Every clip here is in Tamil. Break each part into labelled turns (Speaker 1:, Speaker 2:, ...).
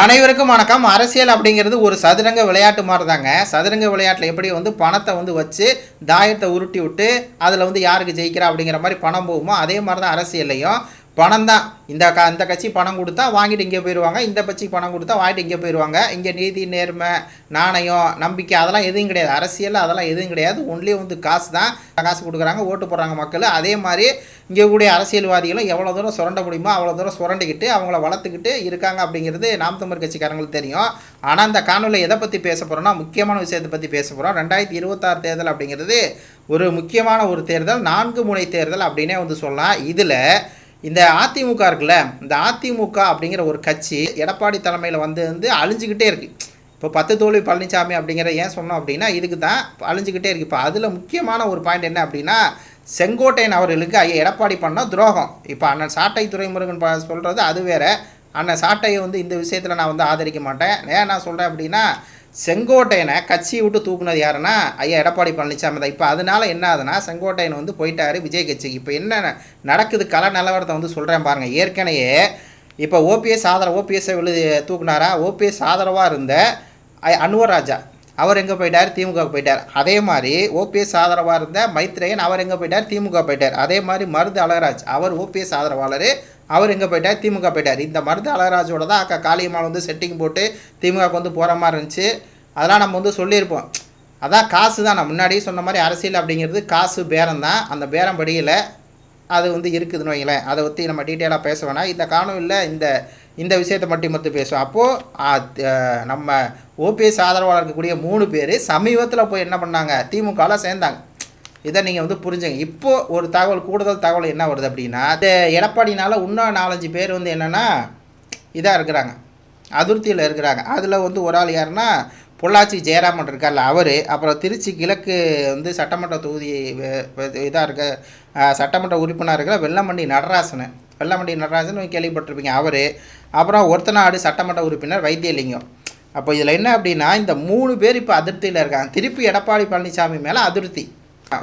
Speaker 1: அனைவருக்கும் வணக்கம். அரசியல் அப்படிங்கிறது ஒரு சதுரங்க விளையாட்டு மாதிரி தாங்க சதுரங்க விளையாட்டில் எப்படி வந்து பணத்தை வந்து வச்சு தாயத்தை உருட்டி விட்டு அதில் வந்து யாருக்கு ஜெயிக்கிறா அப்படிங்கிற மாதிரி பணம் போகுமோ அதே மாதிரி தான் அரசியல்லையும். பணம் தான் இந்த க இந்த கட்சி பணம் கொடுத்தா வாங்கிட்டு இங்கே போயிடுவாங்க. இந்த கட்சிக்கு பணம் கொடுத்தா வாங்கிட்டு இங்கே போயிடுவாங்க. இங்கே நீதி நேர்மை நாணயம் நம்பிக்கை அதெல்லாம் எதுவும் கிடையாது. அரசியல் அதெல்லாம் எதுவும் கிடையாது. ஒன்லி வந்து காசு தான் காசு கொடுக்குறாங்க ஓட்டு போடுறாங்க மக்கள். அதே மாதிரி இங்கே கூடிய அரசியல்வாதிகளும் எவ்வளோ தூரம் சுரண்ட முடியுமோ அவ்வளோ தூரம் சுரண்டிக்கிட்டு அவங்கள வளர்த்துக்கிட்டு இருக்காங்க அப்படிங்கிறது நாம் தமிழ் கட்சிக்காரங்களுக்கு தெரியும். ஆனால் இந்த காணொலியில் எதை பற்றி பேச போகிறோம்னா முக்கியமான விஷயத்தை பற்றி பேச போகிறோம் ரெண்டாயிரத்தி இருபத்தாறு தேர்தல் அப்படிங்கிறது ஒரு முக்கியமான ஒரு தேர்தல். நான்கு முனை தேர்தல் அப்படின்னே வந்து சொல்லலாம். இதில் இந்த அதிமுக இருக்குல்ல இந்த அதிமுக அப்படிங்கிற ஒரு கட்சி எடப்பாடி தலைமையில் வந்து வந்து அழிஞ்சுக்கிட்டே இருக்குது இப்போ பத்து தோல்வி பழனிசாமி அப்படிங்கிற ஏன் சொன்னோம் அப்படின்னா இதுக்கு தான் அழிஞ்சுக்கிட்டே இருக்குது இப்போ அதில் முக்கியமான ஒரு பாயிண்ட் என்ன அப்படின்னா செங்கோட்டையன் அவர்களுக்கு ஐயா எடப்பாடி பண்ணால் துரோகம். இப்போ அண்ணன் சாட்டை துறைமுருகன் சொல்கிறது அது வேறு. அண்ணன் சாட்டையை வந்து இந்த விஷயத்தில் நான் வந்து ஆதரிக்க மாட்டேன். ஏன் நான் சொல்கிறேன் அப்படின்னா செங்கோட்டையனை கட்சியை விட்டு தூக்குனது யாருன்னா ஐயா எடப்பாடி பழனிசாமி தான். இப்போ அதனால என்ன ஆகுதுன்னா செங்கோட்டையன் வந்து போயிட்டாரு விஜய் கட்சிக்கு. இப்போ என்ன நடக்குது கல நிலவரத்தை வந்து சொல்கிறேன் பாருங்கள் ஏற்கனவே இப்போ ஓபிஎஸ் ஆதரவு ஓபிஎஸ்ஸை விழு தூக்குனாரா? ஓபிஎஸ் ஆதரவாக இருந்த அன்வர் ராஜா. அவர் எங்கே போயிட்டார்? திமுக போயிட்டார். அதே மாதிரி ஓபிஎஸ் ஆதரவாக இருந்த மைத்ரேயன் அவர் எங்கே போயிட்டார்? திமுக போயிட்டார். அதே மாதிரி மருது அழகராஜ் அவர் ஓபிஎஸ் ஆதரவாளர். அவர் எங்கே போயிட்டார்? திமுக போயிட்டார். இந்த மருது அழகராஜோட தான் அக்கா காளியம்மாள் வந்து செட்டிங் போட்டு திமுகவுக்கு வந்து போகிற மாதிரி இருந்துச்சு. அதெல்லாம் நம்ம வந்து சொல்லியிருப்போம். அதான் காசு தான். நான் முன்னாடியே சொன்ன மாதிரி அரசியல் அப்படிங்கிறது காசு பேரம் தான். அந்த பேரம் படியில் அது வந்து இருக்குதுன்னு வைங்களேன். அதை பற்றி நம்ம டீட்டெயிலாக பேச வேணாம். இந்த காணொலியில் இந்த இந்த விஷயத்தை மட்டும் மட்டும் பேசுவோம். அப்போது நம்ம ஓபிஎஸ் ஆதரவாளர் இருக்கக்கூடிய மூணு பேர் சமீபத்தில் போய் என்ன பண்ணாங்க? திமுகவில் சேர்ந்தாங்க. இதை நீங்கள் வந்து புரிஞ்சுங்க. இப்போ ஒரு தகவல் கூடுதல் தகவல் என்ன வருது அப்படின்னா இந்த எடப்பாடினால் இன்னும் நாலஞ்சு பேர் வந்து என்னென்னா இதாக இருக்கிறாங்க. அதிருப்தியில் இருக்கிறாங்க. அதில் வந்து ஒரு ஆள் யாருன்னா பொள்ளாச்சி ஜெயராமன் இருக்கார்ல அவர். அப்புறம் திருச்சி கிழக்கு வந்து சட்டமன்ற தொகுதி இதாக இருக்க சட்டமன்ற உறுப்பினர் இருக்கிற வெள்ளமண்டி நடராசன். வெள்ளமண்டி நடராசன் கேள்விப்பட்டிருப்பீங்க அவர். அப்புறம் ஒருத்தநாடு சட்டமன்ற உறுப்பினர் வைத்தியலிங்கம். அப்போ இதில் என்ன அப்படின்னா இந்த மூணு பேர் இப்போ அதிருப்தியில் இருக்காங்க. திருப்பி எடப்பாடி பழனிசாமி மேலே அதிருப்தி.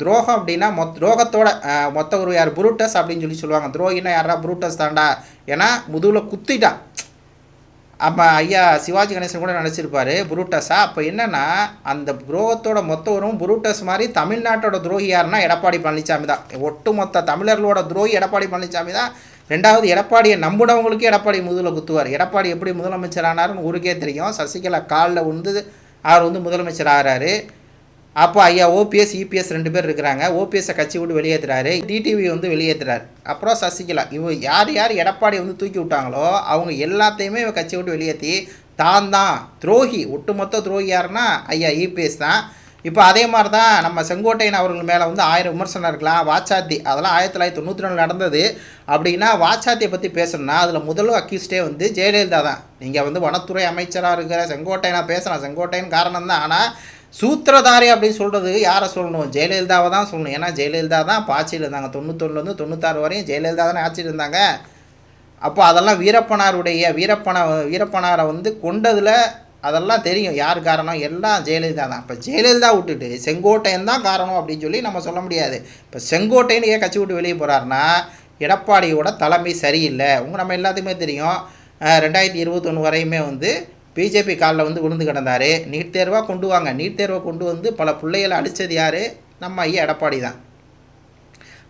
Speaker 1: துரோகம் அப்படின்னா மொத் துரோகத்தோட மொத்த ஒரு யார்? புரூட்டஸ் அப்படின்னு சொல்லி சொல்லுவாங்க. துரோகினா யாரா புரூட்டஸ் தாண்டா ஏன்னா முதுகில் குத்திட்டான். அப்போ ஐயா சிவாஜி கணேசன் கூட நினச்சிருப்பாரு புரூட்டஸா? அப்போ என்னன்னா அந்த துரோகத்தோட மொத்த உருவம் புரூட்டஸ் மாதிரி தமிழ்நாட்டோட துரோகி யாருன்னா எடப்பாடி பழனிசாமி தான். ஒட்டுமொத்த தமிழர்களோட துரோகி எடப்பாடி பழனிசாமி தான். ரெண்டாவது எடப்பாடியை நம்பினவங்களுக்கு எடப்பாடி முதுகில் குத்துவார். எடப்பாடி எப்படி முதலமைச்சர் ஆனாருன்னு ஊருக்கே தெரியும். சசிகலா காலில் உந்து அவர் வந்து முதலமைச்சர் ஆகிறாரு. அப்போ ஐயா ஓபிஎஸ் இபிஎஸ் ரெண்டு பேர் இருக்கிறாங்க. ஓபிஎஸ்ஸை கட்சி விட்டு வெளியேற்றுறாரு டிடிவி வந்து வெளியேற்றுறாரு அப்புறம் சசிகலா. இவ யார் யார் எடப்பாடி வந்து தூக்கி விட்டாங்களோ அவங்க எல்லாத்தையுமே இவ கட்சி விட்டு வெளியேற்றி தான் தான் துரோகி ஒட்டுமொத்த துரோகி யாருன்னா ஐயா இபிஎஸ் தான். இப்போ அதே மாதிரி தான் நம்ம செங்கோட்டையன் அவர்கள் மேலே வந்து ஆயிரம் விமர்சனம் இருக்கலாம். வாச்சாத்தி அதெல்லாம் ஆயிரத்தி தொள்ளாயிரத்தி தொண்ணூற்றி ரெண்டு நடந்தது. அப்படின்னா வாச்சாத்தியை பற்றி பேசணும்னா அதில் முதல்ல அக்யூஸ்டே வந்து ஜெயலலிதா தான். நீங்கள் வந்து வனத்துறை அமைச்சராக இருக்கிற செங்கோட்டையனாக பேசலாம். செங்கோட்டையன் காரணம் தான் ஆனால் சூத்திரதாரி அப்படின்னு சொல்கிறது யாரை சொல்லணும்? ஜெயலலிதாவை தான் சொல்லணும். ஏன்னா ஜெயலலிதா தான் பாச்சியில் இருந்தாங்க. தொண்ணூத்தொன்னுலேருந்து தொண்ணூத்தாறு வரையும் ஜெயலலிதா தானே ஆட்சியில் இருந்தாங்க. அப்போ அதெல்லாம் வீரப்பனாருடைய வீரப்பன வீரப்பனாரை வந்து கொண்டதில் அதெல்லாம் தெரியும். யார் காரணம்? எல்லாம் ஜெயலலிதா தான். இப்போ ஜெயலலிதா விட்டுட்டு செங்கோட்டையன் தான் காரணம் அப்படின்னு சொல்லி நம்ம சொல்ல முடியாது. இப்போ செங்கோட்டையன் ஏன் கட்சி விட்டு வெளியே போகிறாருன்னா எடப்பாடியோட தலைமை சரியில்லை. உங்கள் நம்ம எல்லாத்துக்குமே தெரியும். ரெண்டாயிரத்தி இருபத்தொன்று வரையுமே வந்து பிஜேபி காலில் வந்து விழுந்து கிடந்தார். நீட் தேர்வாக கொண்டு வாங்க. நீட் தேர்வை கொண்டு வந்து பல பிள்ளைகளை அடித்தது யார்? நம்ம ஐயா எடப்பாடி தான்.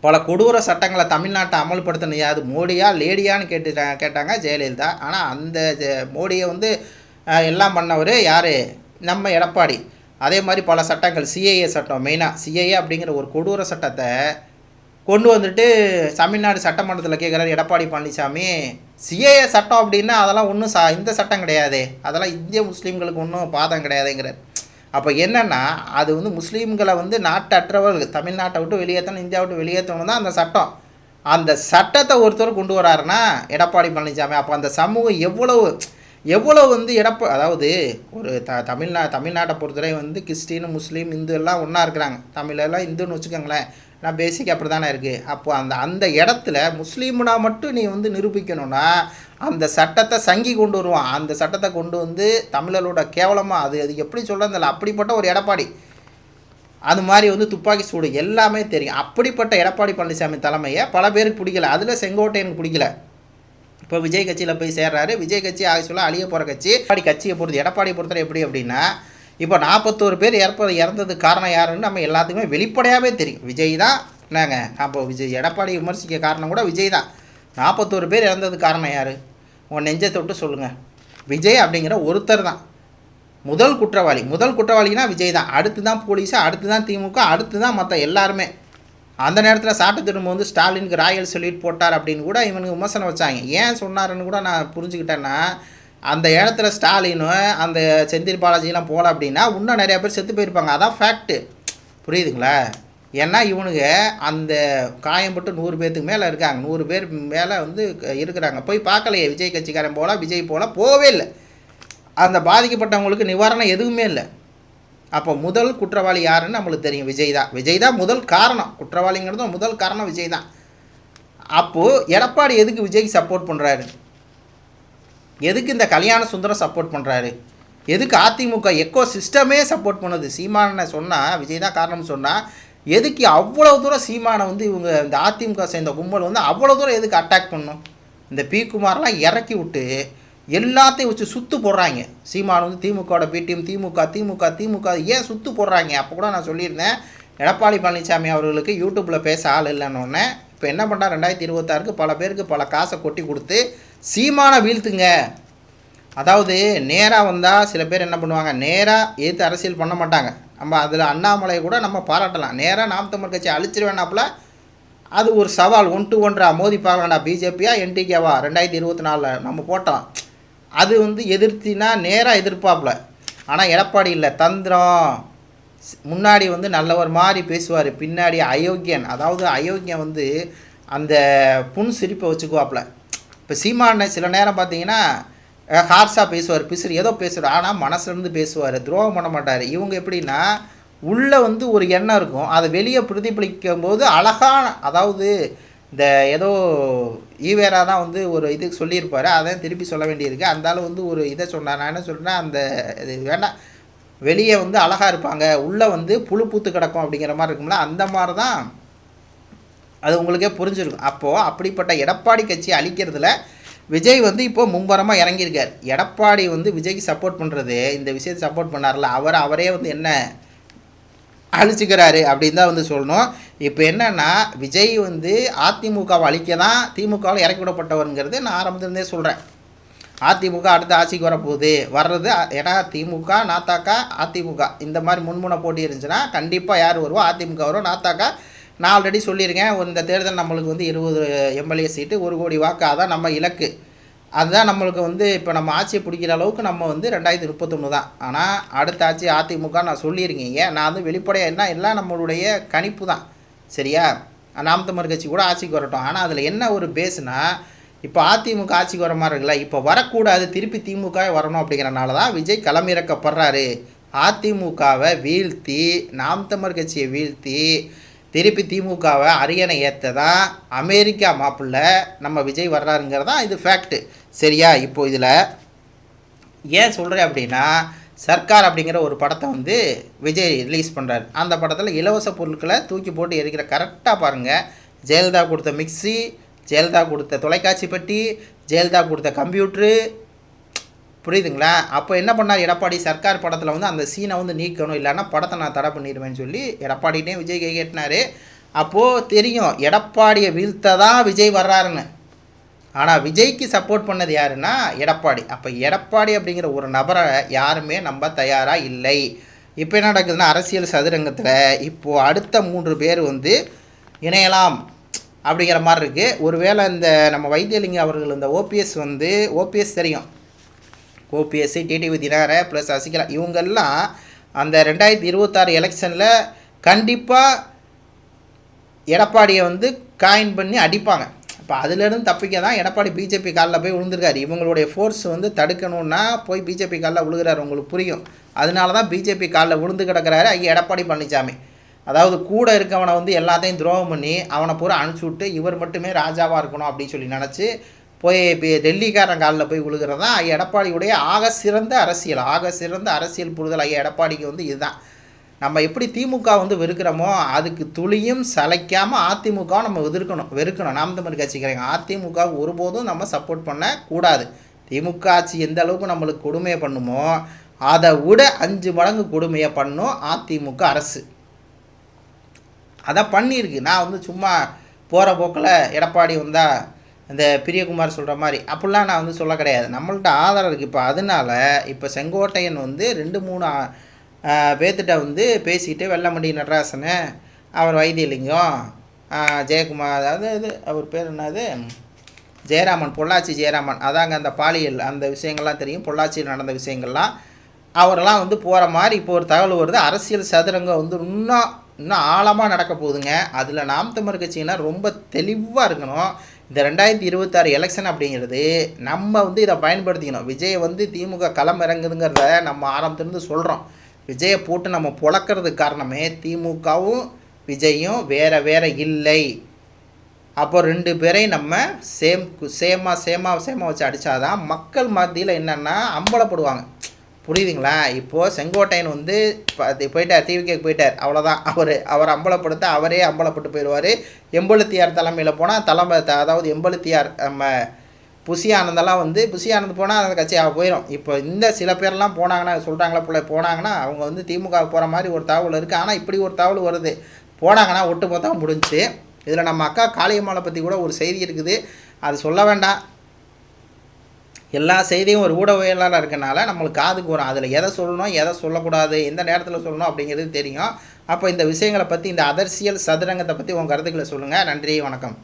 Speaker 1: பல கொடூர சட்டங்களை தமிழ்நாட்டை அமல்படுத்தினது யாது மோடியா லேடியான்னு கேட்டு கேட்டாங்க ஜெயலலிதா. ஆனால் அந்த ஜெ- மோடியை வந்து எல்லாம் பண்ணவர் யார்? நம்ம எடப்பாடி. அதே மாதிரி பல சட்டங்கள் சிஏஏ சட்டம் மெயினாக சிஏஏ அப்படிங்கிற ஒரு கொடூர சட்டத்தை கொண்டு வந்துட்டு தமிழ்நாடு சட்டமன்றத்தில் கேட்குறாரு எடப்பாடி பழனிசாமி. சிஏஏ சட்டம் அப்படின்னா அதெல்லாம் ஒன்றும் சா இந்த சட்டம் கிடையாது. அதெல்லாம் இந்திய முஸ்லீம்களுக்கு ஒன்றும் பாதம் கிடையாதுங்கிறார். அப்போ என்னென்னா அது வந்து முஸ்லீம்களை வந்து நாட்டற்றவர்கள் தமிழ்நாட்டை விட்டு வெளியேற்றணும் இந்தியா விட்டு வெளியேற்றணும் தான் அந்த சட்டம். அந்த சட்டத்தை ஒருத்தர் கொண்டு வராருன்னா எடப்பாடி பழனிசாமி. அப்போ அந்த சமூகம் எவ்வளவு எவ்வளவு வந்து எடப்பா அதாவது ஒரு த தமிழ்நா தமிழ்நாட்டை பொறுத்தவரை வந்து கிறிஸ்டின் முஸ்லீம் இந்து எல்லாம் ஒன்றா இருக்கிறாங்க. தமிழெல்லாம் இந்துன்னு வச்சுக்கோங்களேன். நான் பேசிக் அப்படி தானே இருக்குது அப்போ அந்த அந்த இடத்துல முஸ்லீம்னா மட்டும் நீ வந்து நிரூபிக்கணும்னா அந்த சட்டத்தை சங்கி கொண்டு வருவான். அந்த சட்டத்தை கொண்டு வந்து தமிழரோட கேவலமாக அது அது எப்படி சொல்கிறதில்ல அப்படிப்பட்ட ஒரு எடப்பாடி. அது மாதிரி வந்து துப்பாக்கி சூடு எல்லாமே தெரியும். அப்படிப்பட்ட எடப்பாடி பழனிசாமி தலைமையை பல பேருக்கு பிடிக்கல. அதில் செங்கோட்டையனுக்கு பிடிக்கல. இப்போ விஜய் கட்சியில் போய் சேர்றாரு. விஜய் கட்சி ஆக்சுவலாக அழிய போகிற கட்சி. எடப்பாடி கட்சியை பொறுத்து எடப்பாடி பொறுத்தவரை எப்படி அப்படின்னா இப்போ நாற்பத்தோரு பேர் இறப்ப இறந்ததுக்கு காரணம் யாருன்னு நம்ம எல்லாத்துக்குமே வெளிப்படையாகவே தெரியும். விஜய் தான். என்னங்க? அப்போ விஜய் எடப்பாடி விமர்சிக்க காரணம் கூட விஜய் தான். நாற்பத்தோரு பேர் இறந்ததுக்கு காரணம் யார்? உன் நெஞ்சை தொட்டு சொல்லுங்கள் விஜய் அப்படிங்கிற ஒருத்தர் தான். முதல் குற்றவாளி. முதல் குற்றவாளினா விஜய் தான். அடுத்து தான் போலீஸு அடுத்து தான் திமுக அடுத்து தான் மற்ற எல்லாருமே. அந்த நேரத்தில் சாட்டை திரும்ப வந்து ஸ்டாலினுக்கு ராயல் சொல்லிட்டு போட்டார் அப்படின்னு கூட இவனுக்கு விமர்சனம் வச்சாங்க. ஏன் சொன்னாருன்னு கூட நான் புரிஞ்சுக்கிட்டேன்னா அந்த இடத்துல ஸ்டாலினும் அந்த செந்தில் பாலாஜிலாம் போகல அப்படின்னா இன்னும் நிறையா பேர் செத்து போயிருப்பாங்க. அதான் ஃபேக்ட்டு புரியுதுங்களா? ஏன்னா இவனுங்க அந்த காயம்பட்டு நூறு பேர்த்துக்கு மேலே இருக்காங்க. நூறு பேர் மேலே வந்து இருக்கிறாங்க. போய் பார்க்கலையே விஜய் கட்சிக்காரன் போல விஜய் போல போகவே இல்லை. அந்த பாதிக்கப்பட்டவங்களுக்கு நிவாரணம் எதுவுமே இல்லை. அப்போ முதல் குற்றவாளி யாருன்னு நம்மளுக்கு தெரியும். விஜய் தான். விஜய் தான் முதல் காரணம். குற்றவாளிங்கிறதும் முதல் காரணம் விஜய் தான். அப்போது எடப்பாடி எதுக்கு விஜய்க்கு சப்போர்ட் பண்ணுறாரு எதுக்கு இந்த கல்யாண சுந்தரம் சப்போர்ட் பண்ணுறாரு எதுக்கு அதிமுக எக்கோ சிஸ்டமே சப்போர்ட் பண்ணுது? சீமானை சொன்னால் விஜய் தான் காரணம்னு சொன்னால் எதுக்கு அவ்வளோ தூரம் சீமானை வந்து இவங்க இந்த அதிமுக சேர்ந்த கும்பல் வந்து அவ்வளோ தூரம் எதுக்கு அட்டாக் பண்ணும்? இந்த பி குமார்லாம் இறக்கி விட்டு எல்லாத்தையும் வச்சு சுத்து போடுறாங்க. சீமான் வந்து திமுகவோட பிடிஎம் திமுக திமுக திமுக ஏன் சுத்து போடுறாங்க? அப்போ கூட நான் சொல்லியிருந்தேன். எடப்பாடி பழனிசாமி அவர்களுக்கு யூடியூப்பில் பேச ஆள் இல்லைன்னு இப்போ என்ன பண்ணால் ரெண்டாயிரத்தி இருபத்தாறுக்கு பல பேருக்கு பல காசை கொட்டி கொடுத்து சீமானை வீழ்த்துங்க. அதாவது நேராக வந்தால் சில பேர் என்ன பண்ணுவாங்க நேராக ஏற்று அரசியல் பண்ண மாட்டாங்க. நம்ம அதில் அண்ணாமலையை கூட நம்ம பாராட்டலாம். நேராக நாம் தமிழ் கட்சி அழிச்சிருவேனாப்புல அது ஒரு சவால். ஒன் டு ஒன்றா மோதி பார்க்கலாம்டா பிஜேபியா என்டிகேவா? ரெண்டாயிரத்தி இருபத்தி நாலில் நம்ம போட்டோம் அது வந்து எதிர்த்தினா நேராக எதிர்ப்பாப்புல. ஆனால் எடப்பாடி இல்லை தந்திரம். முன்னாடி வந்து நல்லவர் மாதிரி பேசுவார் பின்னாடி அயோக்கியன். அதாவது அயோக்கியன் வந்து அந்த புன் சிரிப்பை வச்சுக்குவாப்புல. இப்போ சீமான சில நேரம் பார்த்தீங்கன்னா ஹார்ஸாக பேசுவார் பிசுறு ஏதோ பேசுகிறார் ஆனால் மனசுலேருந்து பேசுவார் துரோகம் பண்ண மாட்டார். இவங்க எப்படின்னா உள்ளே வந்து ஒரு எண்ணம் இருக்கும். அதை வெளியே பிரதிபலிக்கும் போது அழகான அதாவது இந்த ஏதோ ஈவேரா தான் வந்து ஒரு இது சொல்லியிருப்பார். அதை திருப்பி சொல்ல வேண்டியிருக்கு. அந்தாலும் வந்து ஒரு இதை சொன்னார் நான் என்ன சொல்கிறேன்னா அந்த இது வேண்டாம். வெளியே வந்து அழகாக இருப்பாங்க உள்ளே வந்து புழு பூத்து கிடக்கும் அப்படிங்கிற மாதிரி இருக்கும்ல அந்த மாதிரி தான் அது உங்களுக்கே புரிஞ்சிருக்கும். அப்போது அப்படிப்பட்ட எடப்பாடி கட்சி அழிக்கிறதுல விஜய் வந்து இப்போ மும்பரமாக இறங்கியிருக்கார். எடப்பாடி வந்து விஜய்க்கு சப்போர்ட் பண்ணுறது இந்த விஷயத்தை சப்போர்ட் பண்ணார்ல அவர் அவரே வந்து என்ன அழிச்சுக்கிறாரு அப்படின்னு தான் வந்து சொல்லணும். இப்போ என்னென்னா விஜய் வந்து அதிமுகவை அழிக்க தான் திமுகவில் இறக்கி விடப்பட்டவருங்கிறது நான் ஆரம்பத்துலேருந்தே சொல்கிறேன் அதிமுக அடுத்த ஆட்சிக்கு வரப்போகுது. வர்றது ஏன்னா திமுக நாத்தாக்கா அதிமுக. இந்த மாதிரி முன்முனை போட்டி இருந்துச்சுன்னா கண்டிப்பாக யார் வருவோம் அதிமுக வரும் நாத்தாக்கா. நான் ஆல்ரெடி சொல்லியிருக்கேன் இந்த தேர்தல் நம்மளுக்கு வந்து இருபது எம்எல்ஏ சீட்டு ஒரு கோடி வாக்கு. அதான் நம்ம இலக்கு. அதுதான் நம்மளுக்கு வந்து இப்போ நம்ம ஆட்சியை பிடிக்கிற அளவுக்கு நம்ம வந்து ரெண்டாயிரத்தி முப்பத்தொன்று தான். ஆனால் அடுத்த ஆட்சி அதிமுக நான் சொல்லியிருக்கீங்க ஏன்? நான் வந்து வெளிப்படையாக என்ன எல்லாம் நம்மளுடைய கணிப்பு தான். சரியா? நாம் தமிழ் கட்சி கூட ஆட்சிக்கு வரட்டும். ஆனால் அதில் என்ன ஒரு பேஸ்னால் இப்போ அதிமுக ஆட்சிக்கு வர மாதிரி இருக்குல்ல? இப்போ வரக்கூடாது. திருப்பி திமுக வரணும் அப்படிங்கிறனால தான் விஜய் களமிறக்கப்படுறாரு அதிமுகவை வீழ்த்தி நாம் தமிழ் கட்சியை வீழ்த்தி திருப்பி திமுகவை அரியணை ஏற்ற தான் அமெரிக்கா மாப்பிள்ள நம்ம விஜய் வர்றாருங்கிறது தான் இது ஃபேக்ட்டு சரியா? இப்போ இதில் ஏன் சொல்கிறேன் அப்படின்னா சர்க்கார் அப்படிங்கிற ஒரு படத்தை வந்து விஜய் ரிலீஸ் பண்ணுறாரு அந்த படத்தில் இலவச பொருட்களை தூக்கி போட்டு எரிக்கிற கரெக்டாக பாருங்கள் ஜெயலலிதா கொடுத்த மிக்ஸி ஜெயலலிதா கொடுத்த தொலைக்காட்சி பெட்டி ஜெயலலிதா கொடுத்த கம்ப்யூட்ரு. புரியுதுங்களா? அப்போ என்ன பண்ணார் எடப்பாடி? சர்க்கார் படத்தில் வந்து அந்த சீனை வந்து நீக்கணும் இல்லைன்னா படத்தை நான் தடை பண்ணிடுவேன்னு சொல்லி எடப்பாடிகிட்டே விஜய் கை கேட்டினார். அப்போது தெரியும் எடப்பாடியை வீழ்த்த தான் விஜய் வர்றாருன்னு. ஆனால் விஜய்க்கு சப்போர்ட் பண்ணது யாருன்னா எடப்பாடி. அப்போ எடப்பாடி அப்படிங்கிற ஒரு நபரை யாருமே நம்ப தயாராக இல்லை. இப்போ என்ன நடக்குதுன்னா அரசியல் சதுரங்கத்தில் இப்போது அடுத்த மூன்று பேர் வந்து இணையலாம். அப்படிங்கிற மாதிரி இருக்குது ஒருவேளை இந்த நம்ம வைத்தியலிங்கம் அவர்கள் இந்த ஓபிஎஸ் வந்து ஓபிஎஸ் தெரியும். ஓபிஎஸ்சி டிடிவி தினகர ப்ளஸ் அசிகலா இவங்கெல்லாம் அந்த ரெண்டாயிரத்தி இருபத்தாறு எலெக்ஷனில் கண்டிப்பாக எடப்பாடியை வந்து காயின் பண்ணி அடிப்பாங்க. இப்போ அதுலேருந்து தப்பிக்க தான் எடப்பாடி பிஜேபி காலில் போய் விழுந்திருக்காரு. இவங்களுடைய ஃபோர்ஸ் வந்து தடுக்கணும்னா போய் பிஜேபி காலில் விழுகிறாரு உங்களுக்கு புரியும். அதனால தான் பிஜேபி காலில் விழுந்து கிடக்கிறாரு. ஐயா எடப்பாடி பழனிசாமி அதாவது கூட இருக்கவனை வந்து எல்லாத்தையும் துரோகம் பண்ணி அவனை பூரா அனுப்பிச்சி விட்டு இவர் மட்டுமே ராஜாவாக இருக்கணும் அப்படின்னு சொல்லி நினச்சி போய் இப்போ டெல்லிக்காரன் காலில் போய் விழுகிறது தான் ஐயா எடப்பாடியுடைய ஆக சிறந்த அரசியல். ஆக சிறந்த அரசியல் புரிதல் ஐயா எடப்பாடிக்கு வந்து இதுதான். நம்ம எப்படி திமுக வந்து வெறுக்கிறோமோ அதுக்கு துளியும் சளைக்காமல் அதிமுக நம்ம எதிர்க்கணும் வெறுக்கணும். நாம் தமிழ் கட்சிக்கிறேங்க அதிமுக ஒருபோதும் நம்ம சப்போர்ட் பண்ணக்கூடாது. திமுக ஆட்சி எந்த அளவுக்கு நம்மளுக்கு கொடுமையை பண்ணுமோ அதை விட அஞ்சு மடங்கு கொடுமையை பண்ணும் அதிமுக அரசு. அதான் பண்ணியிருக்கு. நான் வந்து சும்மா போகிற போக்கில் எடப்பாடி வந்தால் இந்த பிரியகுமார் சொல்கிற மாதிரி அப்படிலாம் நான் வந்து சொல்ல கிடையாது. நம்மள்ட்ட ஆதாரம் இருக்குது இப்போ அதனால இப்போ செங்கோட்டையன் வந்து ரெண்டு மூணு பேத்துட்ட வந்து பேசிட்டு வெள்ளமண்டி நடராசனு அவர் வைத்தியலிங்கம் ஜெயக்குமார் அதாவது இது அவர் பேர் என்னது? ஜெயராமன் பொள்ளாச்சி ஜெயராமன். அதாங்க அந்த பாலியல் அந்த விஷயங்கள்லாம் தெரியும். பொள்ளாச்சியில் நடந்த விஷயங்கள்லாம். அவரெல்லாம் வந்து போகிற மாதிரி இப்போ ஒரு தகவல் வருது. அரசியல் சதுரங்கம் வந்து இன்னும் இன்னும் ஆழமாக நடக்க போகுதுங்க. அதில் நாம் தமிழ் கட்சினா ரொம்ப தெளிவாக இருக்கணும். இந்த ரெண்டாயிரத்தி இருபத்தாறு எலெக்ஷன் அப்படிங்கிறது நம்ம வந்து இதை பயன்படுத்திக்கணும். விஜய் வந்து திமுக களம் இறங்குதுங்கிறத நம்ம ஆரம்பத்துலேருந்து சொல்கிறோம் விஜயை போட்டு நம்ம புழக்கிறதுக்கு காரணமே திமுகவும் விஜயும் வேற வேற இல்லை. அப்போ ரெண்டு பேரையும் நம்ம சேம் சேமா சேமா சேமா வச்சு அடித்தாதான் மக்கள் மத்தியில் என்னென்னா அம்பலப்படுவாங்க. புரியுதுங்களா? இப்போது செங்கோட்டையன் வந்து போயிட்டார் டிவிக்கு போயிட்டார். அவ்வளோதான் அவர் அவர் அம்பலப்படுத்த அவரே அம்பலப்பட்டு போயிடுவார். எம்பழுத்தியார் தலைமையில் போனால் தலைமை அதாவது எம்பழுத்தியார் நம்ம புசி ஆனந்தெல்லாம் வந்து புசி ஆனந்த் போனால் அந்த கட்சி அவள் போயிடும் இப்போ இந்த சில பேர்லாம் போனாங்கன்னா சொல்கிறாங்களா பிள்ளை போனாங்கன்னா அவங்க வந்து திமுக போகிற மாதிரி ஒரு தகவல் இருக்குது ஆனால் இப்படி ஒரு தகவல் வருது. போனாங்கன்னா ஒட்டு மொத்தம் முடிஞ்சுச்சு. இதில் நம்ம அக்கா காளியம்மாவை பற்றி கூட ஒரு செய்தி இருக்குது. அது சொல்ல வேண்டாம். எல்லா செய்தியும் ஒரு ஊடகவியலாளர் இருக்கனால நம்மளுக்கு காதுக்கு வரும். அதில் எதை சொல்லணும் எதை சொல்லக்கூடாது எந்த நேரத்தில் சொல்லணும் அப்படிங்கிறது தெரியும். அப்போ இந்த விஷயங்களை பற்றி இந்த அதர்சியல் சதுரங்கத்தை பற்றி உங்கள் கருத்துக்களை சொல்லுங்கள் நன்றி வணக்கம்.